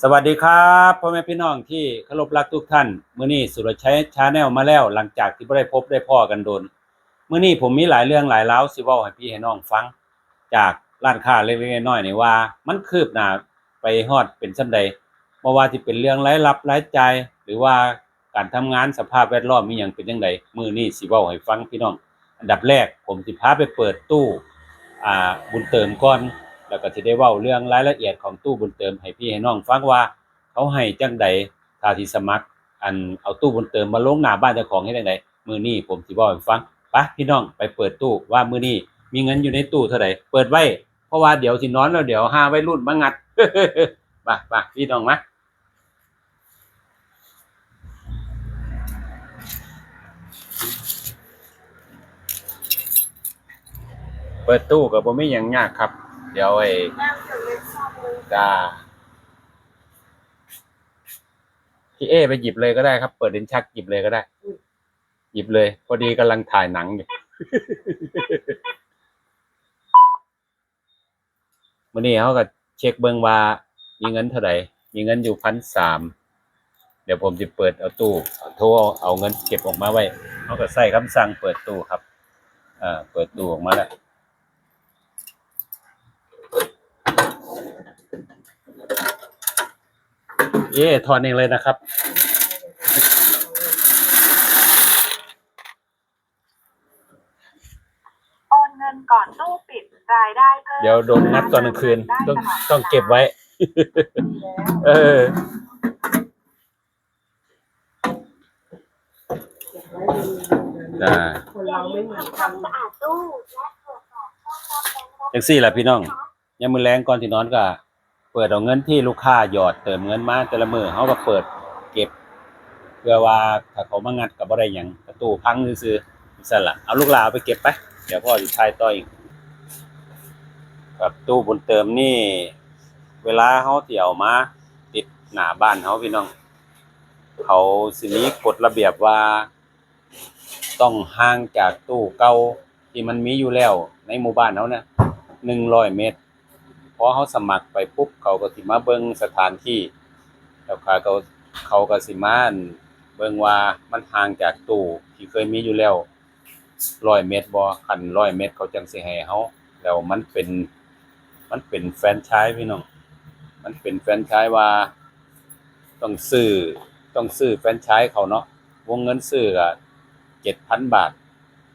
สวัสดีครับพ่อแม่พี่น้องที่เคารพรักทุกท่านมื้อนี้สุรชัยชาแนลมาแล้ว หลังจากที่ได้พบได้พ่อกันโดนมื้อนี้ผมมีหลายเรื่องหลายราสิเว้าให้พี่ให้น้องฟัง จากร้านค้าเล็กๆน้อยๆนี่ว่า มันคืบหน้าไปฮอดเป็นซั่นใดบ่ว่าสิเป็นเรื่องรายรับรายจ่ายหรือว่าการทำงานสภาพแวดล้อมมีหยังเป็นจังไดมื้อนี้สิเว้าให้ฟังพี่น้อง อันดับแรกผมสิพาไปเปิดตู้อ่าบุญเติมก่อน แล้วก็สิได้เว้าเรื่องรายละเอียดของตู้บุญเติมให้พี่ให้น้องฟังว่าเขาให้จังใดถ้าที่สมัคร อันเอาตู้บุญเติมมาลงหน้าบ้านเจ้าของเฮ็ดจังไดมื้อนี้ผมสิเว้าให้ฟังไปพี่น้องไปเปิดตู้ว่ามื้อนี้มีเงินอยู่ในตู้เท่าใดเปิดไว้เพราะว่าเดี๋ยวสินอนแล้วเดี๋ยวห้าไวัยรุ่นมางัดมามาพี่น้องมาเปิดตู้ก็บ่มีหยังยากครับ เดี๋ยวไอ้จ้าพี่เอไปหยิบเลยก็ได้ครับ เปิดดินชักหยิบเลยก็ได้ หยิบเลย พอดีกำลังถ่ายหนังอยู่มื่อนี้เขาก็เช็คเบิงว่า มีเงินเท่าไหร่มีเงินอยู่พันสามเดี๋ยวผมจะเปิดเอาตู้โทรเอาเงินเก็บออกมาไว้เขาก็ใส่คำสั่งเปิดตู้ครับ อ่า เปิดตู้ออกมาแล้ว เอ๊ถอนเองเลยนะครับ โอนเงินก่อนตู้ปิดรายได้เพิ่มเดี๋ยวโดนงัดตอนกลางคืน ต้องต้องเก็บไว้ เออจ้าคนเราไม่เหมือนทำสะอาดตู้และตรวจสอบช่องรับแบงค์จังซี่แหละพี่น้องยามมื้อแลงก่อนที่นอนก็ เปิดเอาเงินที่ลูกค้าหยอดเติมเงินมาแต่ละมือเฮาก็เปิดเก็บ เพื่อว่าถ้าเขามางัดก็บ่ได้หยังประตูพังซื่อๆซั่นละเอาลูกหลาไปเก็บไป เดี๋ยวพ่อสิทายต่ออีกครับตู้บุญเติมนี่ เวลาเฮาสิเอามา ติดหน้าบ้านเฮาพี่น้อง เขาสิมีกฎระเบียบว่า ต้องห่างจากตู้เก่าที่มันมีอยู่แล้ว ในหมู่บ้านเฮานะ100เมตร พอเขาสมัครไปปุ๊บเขาก็สิมาเบิ่งสถานที่แล้วเขาก็เขาก็สิมาเบิ่งว่ามันห่างจากตู้ที่เคยมีอยู่แล้ว100เมตรบ่คัน100เมตรเขาจังสิให้เฮาแล้วมันเป็น มันเป็นแฟนชส์พี่น้องมันเป็นแฟนชส์ว่า ต้องซื้อต้องซื้อแฟนชส์เขาเนาะวงเงินซื้อก็7,000บาท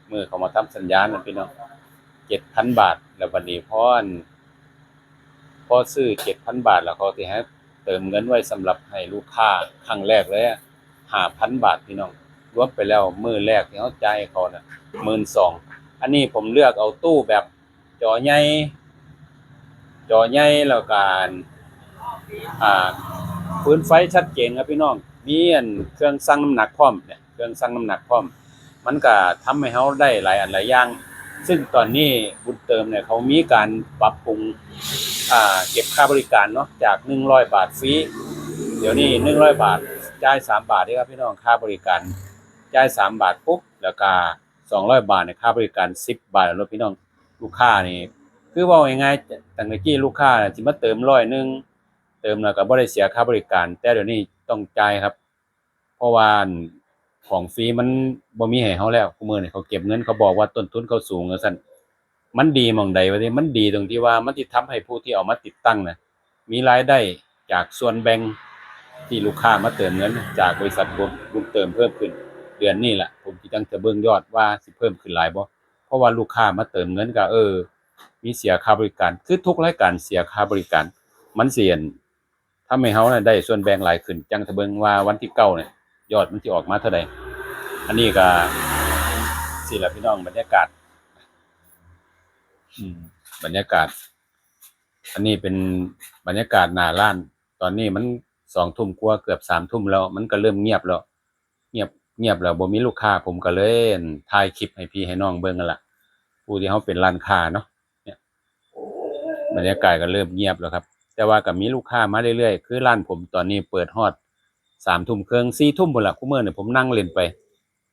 เมื่อเขามาทำสัญญานะพี่น้อง7,000บาท แล้วบัดนี้พออัน พอซื้อ7,000บาทแล้วเขาสิให้เติมเงินไว้สำหรับให้ลูกค้าครั้งแรกเลยอะ5,000บาทพี่น้องรวมไปแล้วมือแรกที่เขาจ่ายให้เขาน่ะ12,000อันนี้ผมเลือกเอาตู้แบบจอใหญ่จอใหญ่แล้วก็อันอ่าพื้นไฟชัดเจนครับพี่น้องมีอันเครื่องชั่งน้ำหนักพร้อมเนี่ยเครื่องชั่งน้ำหนักพร้อม มันก็ทำให้เราได้หลายอันหลายอย่าง ซึ่งตอนนี้บุญเติมเนี่ยเขามีการปรับปรุงเก็บค่าบริการเนาะจาก 100 บาทฟรีเดี๋ยวนี้ 100 บาทจ่าย 3 บาทเด้ครับพี่น้องค่าบริการจ่าย 3 บาทปุ๊บแล้วก็200 บาทเนี่ยค่าบริการ 10 บาทแล้วพี่น้องลูกค้านี่คือว่าง่ายๆตั้งแต่กี้ลูกค้าน่มาเติมร้อยหนึ่งเติมแล้วก็บ่ได้เสียค่าบริการ แต่เดี๋ยวนี้ต้องจ่ายครับ เพราะว่า ของฟรีมันบ่มีให้เฮาแล้วคุมื้อนี่เขาเก็บเงินเขาบอกว่าต้นทุนเขาสูงว่าซั่นมันดีหม่องใดวะที่มันดีตรงที่ว่ามันสิทำให้ผู้ที่เอามาติดตั้งน่ะมีรายได้จากส่วนแบ่งที่ลูกค้ามาเติมเงิน จากบริษัทผมบุญเติมเพิ่มขึ้น เดือนนี้แหละผมสิจังจะเบิ่งยอดว่าสิเพิ่มขึ้นหลายบ่เพราะว่าลูกค้ามาเติมเงินก็เออ มีเสียค่าบริการคือทุกรายการเสียค่าบริการ มันเสียนทำให้เฮาน่ะได้ส่วนแบ่งหลายขึ้น จังจะเบิงว่าวันที่เก้าเนี่ย ยอดมันสิออกมาเท่าใดอันนี้ก็สิละพี่น้องบรรยากาศ อืม บรรยากาศ อันนี้เป็นบรรยากาศหน้าร้าน ตอนนี้มันสองทุ่มกว่าเกือบสามทุ่มแล้ว มันก็เริ่มเงียบแล้ว เงียบเงียบแล้วบ่มีลูกค้าผมก็เลยถ่ายคลิปให้พี่ให้น้องเบิ่งกันละผู้ที่เขาเป็นร้านค้าเนาะเนี่ยบรรยากาศก็เริ่มเงียบแล้วครับ แต่ว่าก็มีลูกค้ามาเรื่อยๆ คือร้านผมตอนนี้เปิดฮอด สามทุ่มเครึ่งสี่ทุ่มหมดละคู่มื้อเนี่ยผมนั่งเล่นไป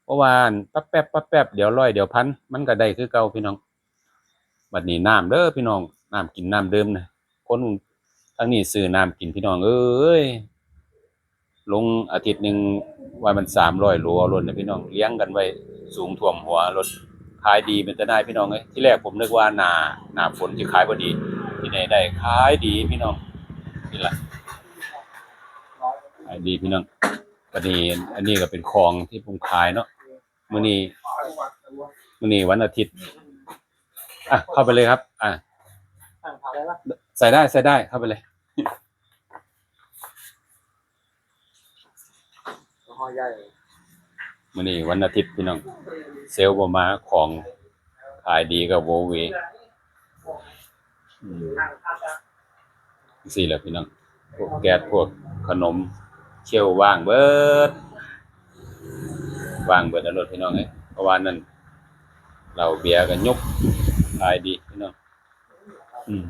เพราะว่าปั๊บแป๊บปั๊บแป๊บเดี๋ยวร้อยเดี๋ยวพันมันก็ได้คือเก่าพี่น้องบัดนี้น้ำเด้อพี่น้องน้ำกินน้ำเดิมนะคนทั้งนี้ซื้อน้ำกินพี่น้องเอ้ยลงอาทิตย์หนึ่งวันมันสามร้อยโลเอารถนะพี่น้องเลี้ยงกันไว้สูงท่วมหัวรถขายดีเป็นแต่ได้พี่น้องเอ้ยที่แรกผมนึกว่านาหนาฝนจะขายพอดี ที่ไหนได้ขายดีพี่น้องนี่แหละ ขายดีพี่น้องวันนี้อันนี้ก็เป็นคลองที่ผมขายเนาะมื้อนี้มื้อนี้วันอาทิตย์อะเข้าไปเลยครับ อะใส่ได้ใส่ได้เข้าไปเลยมื้อนี้วันอาทิตย์พี่น้อง เซลล์บ่มาของขายดีกับโวเวอืมสี่แหละพี่น้องพวกแก๊สพวกขนม เชียวว่างเบิดว่างเบิดแล้วรถพี่น้องเอ้ยเพราะว่านั่นเราเบียร์กันยกขายดีพี่น้องอืม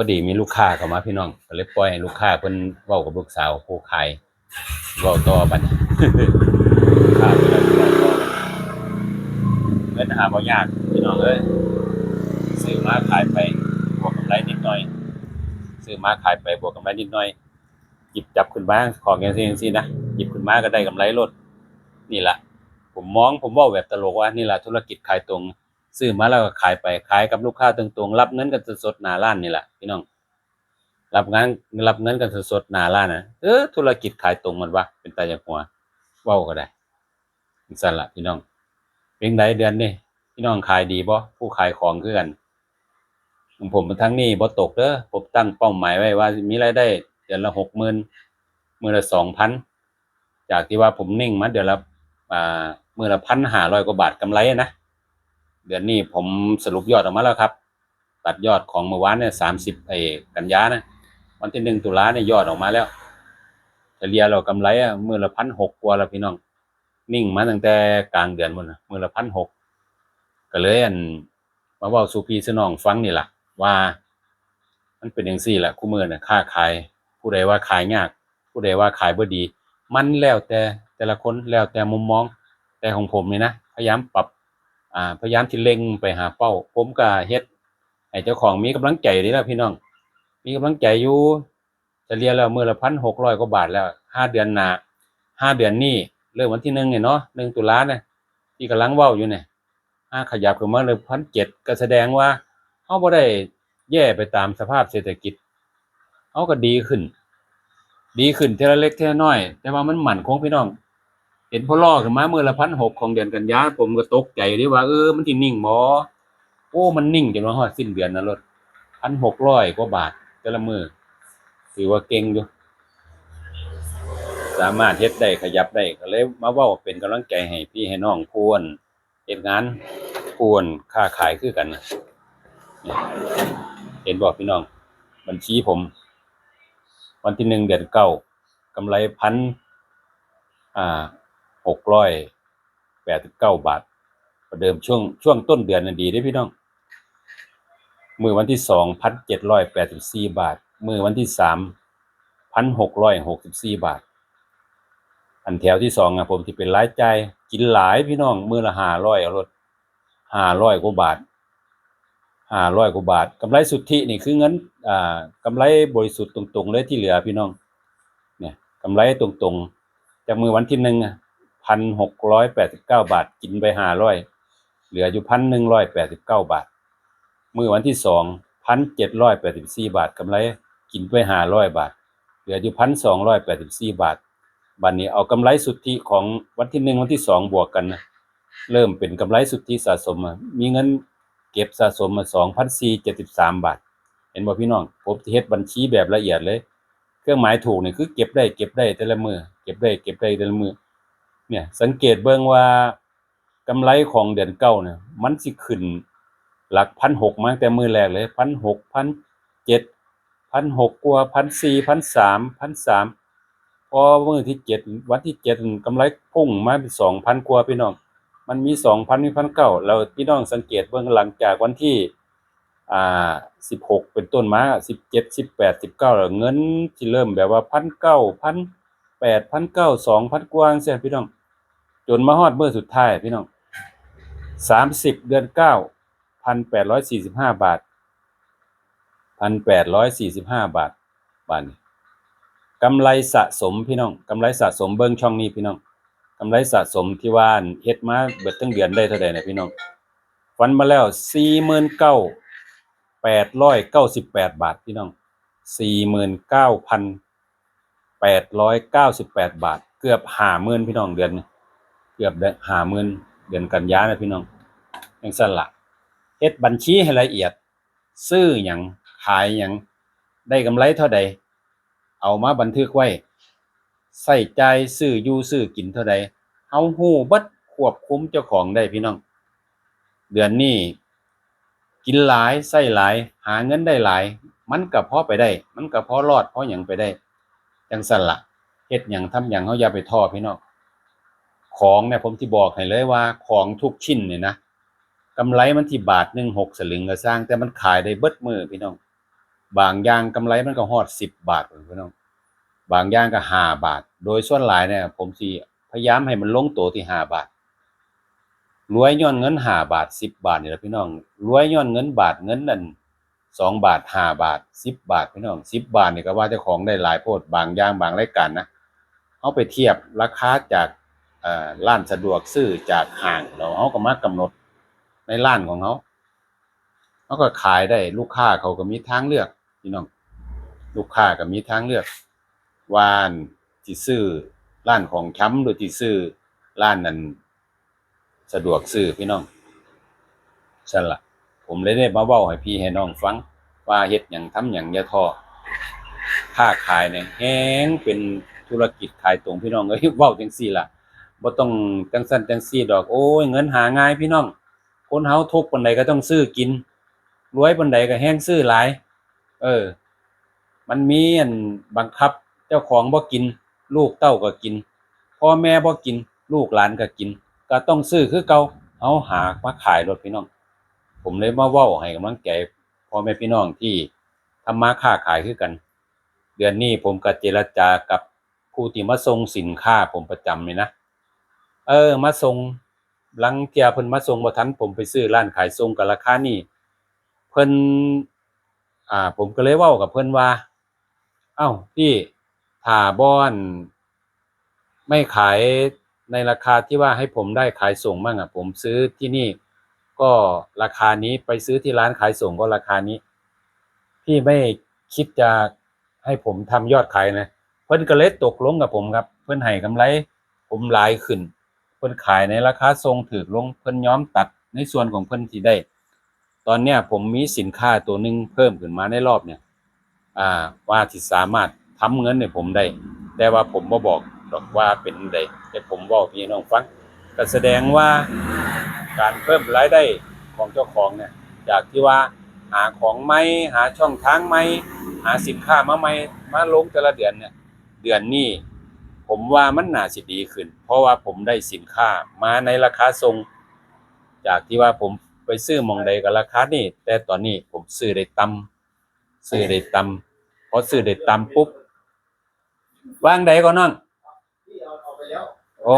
อดีมีลูกค้าเข้ามาพี่น้องก็เลยปล่อยให้ลูกค้าเพิ่นเว้ากับลูกสาวผู้ขายเว้าต่อบัดนี้ค้าเพิ่นเลยเว้าต่อเงินหาบ่ยากพี่น้องเอ้ยซื้อมาขายไปบวกกำไรนิดหน่อย ซื้อมาขายไปบวกกำไรนิดหน่อยหยิบจับขึ้นมาของอย่างซี่จังซี่นะหยิบขึ้นมาก็ได้กำไรลดนี่ล่ะผมมองผมว้าแบบตลกว่านี่ล่ะธุรกิจขายตรง ซื้อมาแล้วก็ขายไปขายกับลูกค้าตรงๆรับเงินกันสดๆหน้าร้านนี่แหละพี่น้องรับงานรับเงินกันสดๆหน้าร้านนะเออธุรกิจขายตรงมันวะเป็นตาอย่างหัวเว้าก็ได้สั่นละพี่น้องเป็นไดเดือนนี่พี่น้องขายดีบ่ผู้ขายของคือกันผมทั้งนี้บ่ตกเด้อผมตั้งเป้าหมายไว้ว่ามีรายได้เดือนละหกหมื่นมือละสองพันจากที่ว่าผมนิ่งมาเดือนละอ่ามือละพันห้าร้อยกว่าบาทกำไรนะ เดือนนี้ผมสรุปยอดออกมาแล้วครับ ตัดยอดของเมื่อวานเนี่ยสามสิบไอ้กันยานะ วันที่หนึ่งตุลาเนี่ยยอดออกมาแล้วเฉลี่ยเรากำไรอะมือละพันหกกว่าแล้วพี่น้อง นิ่งมาตั้งแต่กลางเดือนมันนะมือละพันหกก็เลยอันมาว่าสู่พี่สนองฟังนี่แหละว่า มันเป็นอย่างสี่แหละคู่มือน่ะค่าขาย ผู้ใดว่าขายยาก ผู้ใดว่าขายบ่ดี มันแล้วแต่แต่ละคนแล้วแต่มุมมอง แต่ของผมนี่นะพยายามปรับ อ่าพยายามที่เล็งไปหาเป้า ผมก็เฮ็ดให้เจ้าของมีกำลังใจนี่แหละพี่น้อง มีกำลังใจอยู่จะเฉลี่ยแล้วมื้อละพันหกร้อยกว่าบาทแล้วห้าเดือนหนาห้าเดือนนี้เริ่มวันที่หนึ่งเนี่ยเนาะหนึ่งตุลาเนี่ยที่กำลังเว้าอยู่เนี่ยห้าขยับขึ้นมาเลยพันเจ็ดก็แสดงว่าเฮาบ่ได้แย่ไปตามสภาพเศรษฐกิจเฮาก็ดีขึ้น ดีขึ้นเทละเล็กเทละน้อย แต่ว่ามันหมั่นคงพี่น้อง เห็นพอล่อขึ้นมาเมื่อละพันหกของเดือนกันยาผมก็ตกใจดิว่าเออมันที่นิ่งหมอโอ้มันนิ่งจนว่าฮอดสิ้นเดือนนะรถพันหกร้อยกว่าบาทแต่ละมือถือว่าเก่งอยู่สามารถเฮ็ดได้ขยับได้ก็เลยมาว้าเป็นกำลังใจให้พี่ให้น้องพวนเฮ็ดงานพวนค้าขายคือกันนะเห็นบอกพี่น้อง บัญชีผม วันที่หนึ่งเดือนเก้ากำไรพันอ่า หกร้อยแปดสิบเก้าบาทประเดิมช่วงช่วงต้นเดือนน่ะดีเด้พี่น้อง มือวันที่สองพันเจ็ดร้อยแปดสิบสี่บาท มือวันที่สามพันหกร้อยหกสิบสี่บาท อันแถวที่สองอะผมที่เป็นรายจ่ายกินหลายพี่น้อง มือละห้าร้อยรถห้าร้อยกว่าบาทห้าร้อยกว่าบาทกำไรสุทธินี่คือเงินอ่ากำไรบริสุทธิ์ตรงๆเลยที่เหลือพี่น้อง เนี่ยกำไรตรงๆ จากมือวันที่หนึ่งอะ พันหกร้อยแปดสิบเก้าบาท กินไปห้าร้อยเหลืออยู่พันหนึ่งร้อยแปดสิบเก้าบาท มือวันที่สองพันเจ็ดร้อยแปดสิบสี่บาทกำไรกินไปห้าร้อยบาท เหลืออยู่พันสองร้อยแปดสิบสี่บาทบัดนนี้เอากำไรสุทธิของวันที่หนึ่งวันที่สองบวกกันนะเริ่มเป็นกำไรสุทธิสะสมมามีเงินเก็บสะสมมาสองพันสี่เจ็ดสิบสามบาท เห็นบ่พี่น้องผมเฮ็ดบัญชีแบบละเอียดเลย เครื่องหมายถูกนี่คือเก็บได้เก็บได้แต่ละมือเก็บได้เก็บได้แต่ละมือ เนี่ย สังเกตเบิ่งว่ากำไรของเดือนเก้าเนี่ย มันสิขึ้น หลักพันหกมาแต่มือแรกเลยพันหกพันเจ็ดพันหกกว่าพันสี่พันสามพันสามพอมือที่เจ็ดวันที่เจ็ดกำไรพุ่งมาเป็นสองพันกว่าพี่น้อง มันมีสองพันมีพันเก้าแล้วพี่น้องสังเกตเบื้องหลังจากวันที่อ่าสิบหกเป็นต้นมาสิบเจ็ดสิบแปดสิบเก้าเงินที่เริ่มแบบว่าพันเก้าพันแปดพันเก้าสองพันกว่าเสียพี่น้อง จนมาฮอดเมื่อสุดท้ายพี่น้องสามสิบเดือนเก้าพันแปดร้อยสี่สิบห้าบาทพันแปดร้อยสี่สิบห้าบาทบาทนี้กำไรสะสมพี่น้องกำไรสะสมเบิ้งช่องนี้พี่น้องกำไรสะสมที่ว่านเฮ็ดมาเบิดตั้งเดือนได้เท่าใดนะพี่น้องฟันมาแล้วสี่หมื่นเก้าแปดร้อยเก้าสิบแปดบาทพี่น้องสี่หมื่นเก้าพันแปดร้อยเก้าสิบแปดบาท เกือบห้าหมื่นพี่น้องเดือนนี้ กือบหาหมื่นเดือนกันยานะพี่น้องยังสั่นละเฮ็ดบัญชีให้ละเอียด ซื้อหยังขายหยังได้กำไรเท่าใด เอามาบันทึกไว้ใส่ใจซื้ออยู่ซื้อกินเท่าใดเฮาฮู้บิดควบคุมเจ้าของได้พี่น้อง เดือนนี้กินหลายใส่หลาย หาเงินได้หลาย มันก็พอไปได้ มันก็พอรอดพอหยังไปได้ จังสั่นละเฮ็ดหยังทำหยังเฮาอย่าไปท้อพี่น้อง ของเนี่ยผมที่บอกให้เลยว่าของทุกชิ้นเนี่ยนะกำไรมันที่บาทหนึ่งหกสลึงก็สร้าง แต่มันขายได้เบิดมือพี่น้อง บางอย่างกำไรมันก็ฮอดสิบบาทพี่น้อง บางอย่างก็ห้าบาท โดยส่วนหลายเนี่ยผมสิพยายามให้มันลงตัวที่ห้าบาทรวยย้อนเงินห้าบาทสิบบาทนี่แหละพี่น้องรวยย้อนเงินบาทเงินนั่นสองบาทห้าบาทสิบบาทพี่น้องสิบบาทนี่ก็ว่าเจ้าของได้หลายโพดบางอย่างบางรายการนะเอาไปเทียบราคาจาก ร้านสะดวกซื้อจากห้างแล้วเขาก็มากำหนดในร้านของเขาเขาก็ขายได้ลูกค้าเขาก็มีทางเลือกพี่น้องลูกค้าก็มีทางเลือกวานที่ซื้อร้านของช้ำหรือที่ซื้อร้านนั้น สะดวกซื้อพี่น้องสั่นละผมเลยได้มาเว้าให้พี่ให้น้องฟัง ว่าเฮ็ดหยังทำหยังยาทอค้าขายเนี่ยแฮงเป็นธุรกิจขายตรงพี่น้องเอ้ยเว้าจังซี่ล่ะ บ่ต้องจังซั่นจังซี่ดอกโอ้ยเงินหาง่ายพี่น้อง คนเฮาทุกปานใดก็ต้องซื้อกิน รวยปานใดก็แฮงซื้อหลาย เออ มันมีอันบังคับ เจ้าของบ่กิน ลูกเต้าก็กินพ่อแม่บ่กิน ลูกหลานก็กิน ก็ต้องซื้อคือเก่าเอาหามาขายรถพี่น้อง ผมเลยมาเว้าให้กำลังใจพ่อแม่พี่น้องที่ทำมาค้าขายคือกัน เดือนนี้ผมก็เจรจากับผู้ที่มาส่งสินค้าผมประจำเลยนะ เออ มาส่งหลังเทียเพิ่นมาส่งบ่ทันผมไปซื้อร้านขายส่งกับราคานี้เพิ่นอ่า ผมก็เลยเว้ากับเพิ่นว่า เอ้าพี่ถ้าบ่อน ไม่ขายในราคาที่ว่าให้ผมได้ขายส่งบ้างอะ ผมซื้อที่นี่ ก็ราคานี้ไปซื้อที่ร้านขายส่งก็ราคานี้ พี่ไม่คิดจะให้ผมทำยอดขายนะเพิ่นก็เลยตกลงกับผมครับ เพิ่นให้กำไร ผมหลายขึ้น เพิ่นขายในราคาทรงถูกลงเพิ่นยอมตัดในส่วนของเพิ่นที่ได้ ตอนเนี้ยผมมีสินค้าตัวหนึ่งเพิ่มขึ้นมาในรอบเนี่ยอ่าว่าที่สามารถทำเงินให้ผมได้ แต่ว่าผมบ่บอกดอกว่าเป็นใดแต่ผมเว้าพี่น้องฟังก็แสดงว่าการเพิ่มรายได้ของเจ้าของเนี่ยจากที่ว่าหาของใหมหาช่องทางใหมหาสินค้ามาใหมมาลงแต่ละเดือนเนี่ยเดือนนี้ ผมว่ามันน่าสิดีขึ้น เพราะว่าผมได้สินค้ามาในราคาทรง จากที่ว่าผมไปซื้อหมองใดกับราคานี้แต่ตอนนี้ผมซื้อได้ต่ำซื้อได้ต่ำพอซื้อได้ต่ำปุ๊บวางใดก่อนน้องที่เอาเอาไปแล้วโอ้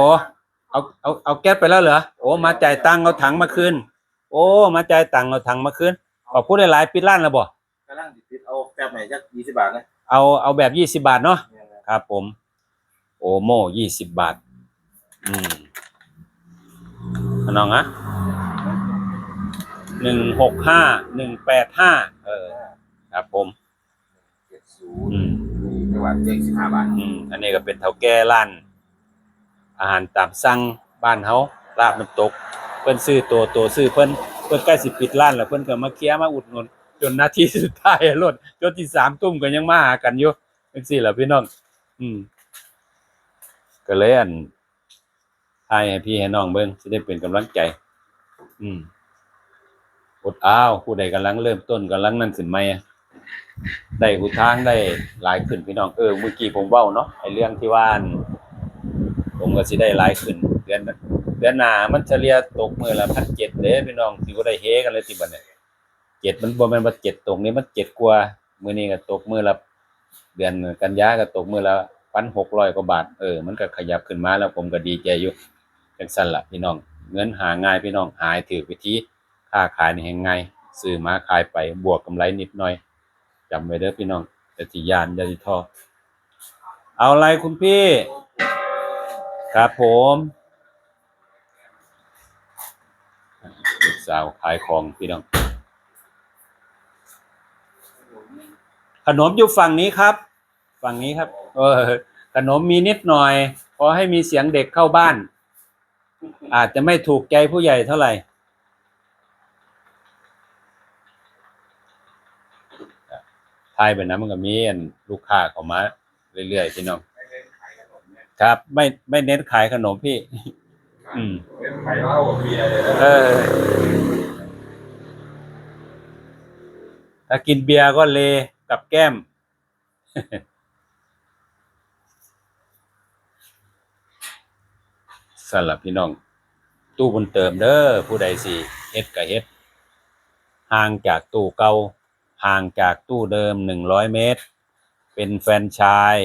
เอาเอาเอาแก๊สไปแล้วเหรอโอ้มาจ่ายตังค์เอาถังมาคืนโอ้มาจ่ายตังค์เอาถังมาคืนขอพูดหลายๆปิดร้านแล้วบ่กำลังติดเอาแป๊บไหนจักยี่สิบบาทนะเอาเอาแบบยี่สิบาทเนาะเนี่ยนะครับผม โอโม่ยี่สิบบาท อืมอันน้องอะหนึ่งหกห้าหนึ่งแปดห้าเออ ครับผมเจ็ดศูอืนย์มมีจังหวัดเจ็ดสิบห้าบาทอืมอันนี้ก็เป็นเท่าแก่ร้าน อาหารตามสั่งบ้านเฮาลาบน้ำตก เพิ่นซื้อตัวตัวซื้อเพิ่นเพิ่นใกล้สิปิดร้านแล้วเพิ่นก็มาเคลียร์มาอุดหนุนจนนาทีสุดท้ายรถจนที่สามทุ่มก็ยังมาหากันอยู่จังซี่ล่ะพี่น้องอืม ก็เลยอันทายให้พี่ให้น้องเบิ่งสิได้เป็นกำลังใจ อืมอดอ้าวผู้ใดกำลังเริ่มต้นกำลังนั่นขึ้นใหมได้หูทางได้หลายขึ้นพี่น้องเออเมื่อกี้ผมเว้าเนาะไอเรื่องที่ว่านผมก็สิได้หลายขึ้นเดือนเดือนหน้ามันเฉลี่ยตกมือละ1,700เด้พี่น้องสิบ่าได้เฮกันเลยติบัดเนี่ยเจ็ดมันบ่แม่นว่าเจ็ดตรงนี้มันเจ็ดกว่ามือนี้ก็ตกมือละเดือนกันยาก็ตกมือละ 1,600กร้อยกว่าบาทเออมันก็ขยับขึ้นมาแล้วผมก็ดีใจอยู่จังซั่นละพี่น้อง เงินหาง่ายพี่น้องหายถือวิธีค้าขายนี่แห่งง่ายซื้อมาขายไปบวกกำไรนิดหน่อยจำไว้เด้อพี่น้องแต่สิยานยาสิทอเอาอะไรคุณพี่ ครับผมลูกสาวขายของพี่น้อง ขนมอยู่ฝั่งนี้ครับ ฝั่งนี้ครับ เออขนมมีนิดหน่อยพอให้มีเสียงเด็กเข้าบ้าน อาจจะไม่ถูกใจผู้ใหญ่เท่าไหร่ ทายไปนะมันก็มีอันลูกค้าเข้ามา เรื่อยๆพี่น้อง ครับ ไม่ไม่เน้นขายขนมพี่ อืมเป็นไข่เหล้าเบียร์เลยนะเออถ้ากินเบียร์ก็เลกับแก้ม สำหรับพี่น้อง ตู้บุญเติมเด้อผู้ใดสิเฮ็ดก็เฮ็ดห่างจากตู้เก่าห่างจากตู้เดิมหนึ่งร้อยเมตร เป็นแฟนชาย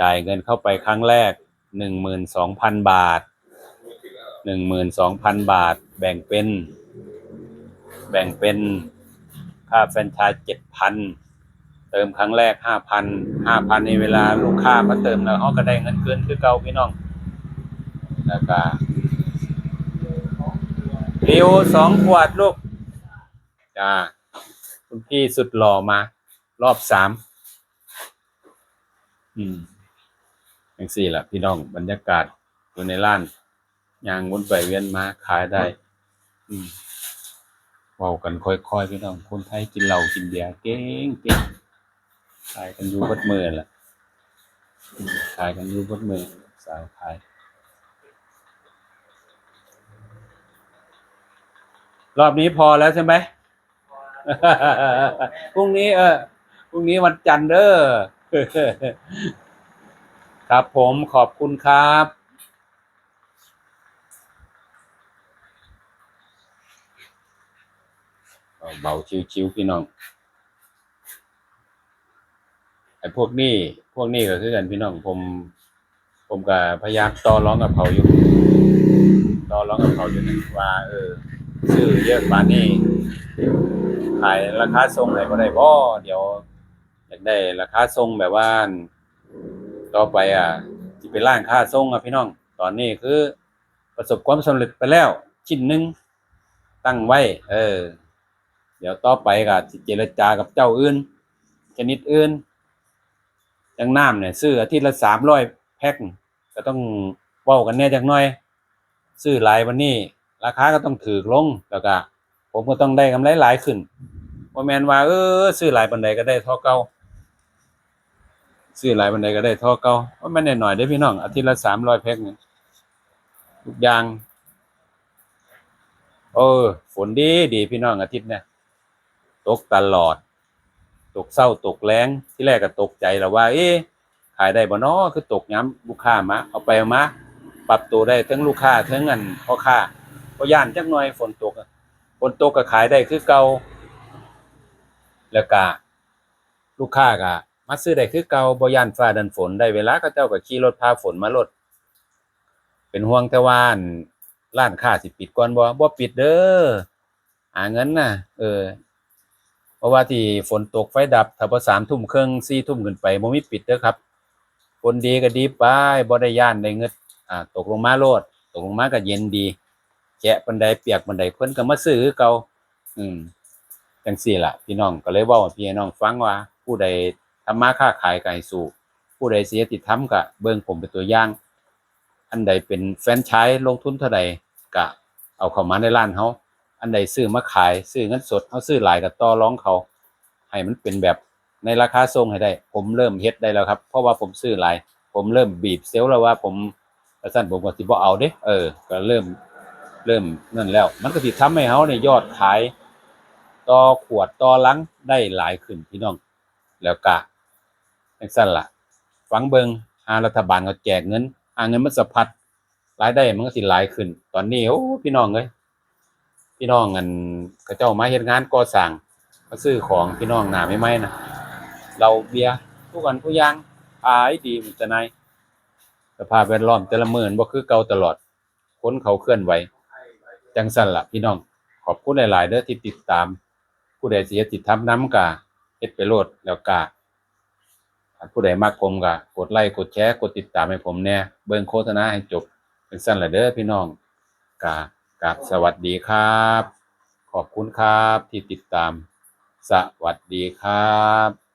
จ่ายเงินเข้าไปครั้งแรกหนึ่งหมื่นสองพันบาทหนึ่งหมื่นสองพันบาท แบ่งเป็น แบ่งเป็นค่าแฟนชส์เจ็ดพันเติมครั้งแรกห้าพันห้าพันในเวลาลูกค้ามาเติมแล้วเขาก็ได้เงินคืนคือเก่าพี่น้อง แล้วก็ริวสองขวดลูกจ้าคุณพี่สุดหล่อมา รอบสามอืมอย่างสี่ละพี่น้องบรรยากาศอยู่ในร้านยางวนไปเวียนมาขายได้ อืมเว้ากันค่อยๆพี่น้องคนไทยกินเหล้ากินเบียร์เก่งเก่งขายกันอยู่เบัดมือแหละขายกันอยู่เบัดมือสาวขาย รอบนี้พอแล้วใช่ไหมพรุ่งนี้เออพรุ่งนี้วันจันทร์เด้อครับผมขอบคุณครับเบาๆชิวๆพี่น้องไอ้พวกนี้พวกนี้ก็คือกันพี่น้องผม ผมก็พยายามต่อร้องกับเขาอยู่ต่อร้องกับเขาอยู่นะว่าเออ ซื้อเยอะปานนี้ขายราคาทรงไหนบ่ได้บ่เดี๋ยวอยากได้ราคาทรงแบบว่าต่อไปอะสิเป็นร้านค้าทรงอะพี่น้อง ตอนนี้คือ ประสบความสำเร็จไปแล้ว ชิ้นหนึ่งตั้งไว้ เออ เดี๋ยวต่อไปก็สิเจรจากับเจ้าอื่นชนิดอื่นยังน้ำเนี่ยซื้ออาทิตย์ละสามร้อยแพ็คก็ต้องเว้ากันแน่จักหน่อย ซื้อหลายวันนี้ ราคาก็ต้องถือลงแล้วก็ผมก็ต้องได้กำไรหลายขึ้นบ่แมนว่าเออซื้อหลายปานใดก็ได้ท่าเก่าซื้อหลายปานใดก็ได้ท่าเก่าเพราะมันน้อยๆเด้พี่น้องอาทิตย์ละ300แพ็คนี่ทุกอย่างเออฝนดีดีพี่น้องอาทิตย์เนี่ยตกตลอด ตกเศร้าตกแรงที่แรกก็ตกใจแล้วว่า เอ๊ะขายได้บ่นอคือตกย้ำลูกค้ามาเอาไปเอามาปรับตัวได้ทั้งลูกค้าทั้งอันพ่อค้า เพราะย่านจักหน่อยฝนตกอะฝนตกก็ขายได้คือเก่าแล้วก็ลูกค้าก็มาซื้อได้คือเก่าบ่ย่านฟ้าดันฝนได้เวลาก็เจ้าก็ขี่รถพาฝนมาลดเป็นห่วงแต่ว่าอั่นร้านค้าสิปิดก่อนบ่บ่ปิดเด้อหาเงินน่ะ เออ เพราะว่าที่ฝนตกไฟดับถ้าบ่สามทุ่มครึ่งสี่ทุ่มขึ้นไปบ่มีปิดเด้อครับฝนดีก็ดีไปบ่ได้ย่านได้เงิดอ่า ตกลงมาโลดตกลงมาก็เย็นดี แกะบันไดเปียกบันไดเพิ่นก็มาซื้อคือเก่าอืมจังซี่ล่ะ พี่น้องก็เลยเว้าพี่น้องฟังว่า ผู้ใดทำมาค้าขายก็ให้สู้ผู้ใดเสียติดทำก็เบิ่งผมเป็นตัวอย่าง อันใดเป็นแฟนไชส์ลงทุนเท่าใดก็เอาเข้ามาในร้านเฮาอันใดซื้อมาขายซื้อเงินสดเฮาซื้อหลายก็ต่อรองเขา ให้มันเป็นแบบในราคาส่งให้ได้ ผมเริ่มเฮ็ดได้แล้วครับ เพราะว่าผมซื้อหลาย ผมเริ่มบีบเซลล์แล้วว่าผมสั้นผมก็สิบ่เอาเด้ เออ ก็เริ่ม เริ่มนั่นแล้ว มันก็สิทำให้เฮาเนี่ยอดขายต่อขวดต่อลังได้หลายขึ้นพี่น้อง แล้วก็จังซั่นล่ะฟังเบิงหารัฐบาลเขาแจกเงินหาเงินมันสะพัดรายได้มันก็สิหลายขึ้น ตอนนี้โอ้พี่น้องเอ้ยพี่น้องอันเขาเจ้ามาเฮ็ดงานก่อสร้างมาซื้อของพี่น้องหนาไม่ไหมนะเราเบียทุกวันทุกอย่างขายดีมันจะนายสภาพแวดล้อมแต่ละมื้อบ่คือเก่าตลอดคนเขาเคลื่อนไหว จังซั่นละพี่น้อง ขอบคุณหลาย ๆ เด้อที่ติดตาม ผู้ใดเฮ็ดติดทำนํกะเฮ็ดไปโลดแล้วกาผู้ใดมักผมก็กดไลค์กดแชร์กดติดตามให้ผมแน่เบิ่งโฆษณาให้จบเป็นสั้นละเด้อพี่น้องกากับสวัสดีครับ ขอบคุณครับที่ติดตาม สวัสดีครับ